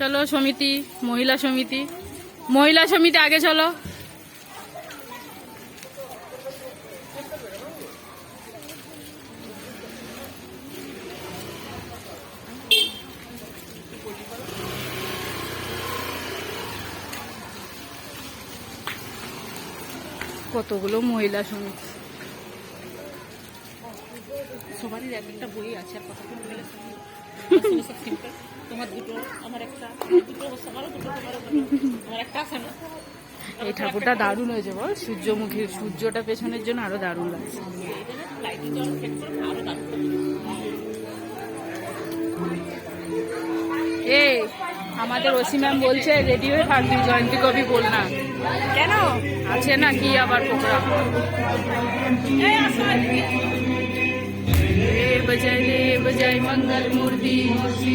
চলো সমিতি মহিলা সমিতি। মহিলা সমিতি আগে চলো। কতগুলো মহিলা সমিতি? সবারই এক একটা বই আছে আর কথা বলতে গেলে সব simple। তোমার দুটো আমার একটা দুটো সবারও দুটো আমার একটা আছে না। এই ঠাকুরটা দারুণ হয়েছে বল সূর্যমুখী সূর্যটা পেছনের জন্য আরও দারুণ লাগছে। এ আমাদের ওসি ম্যাম বলছে রেডি হয়ে থাকবি জয়ন্তী কবি বল না কেন? আছে না কি আবার প্রোগ্রাম? রে বজায় মঙ্গল মূর্তি মূর্তি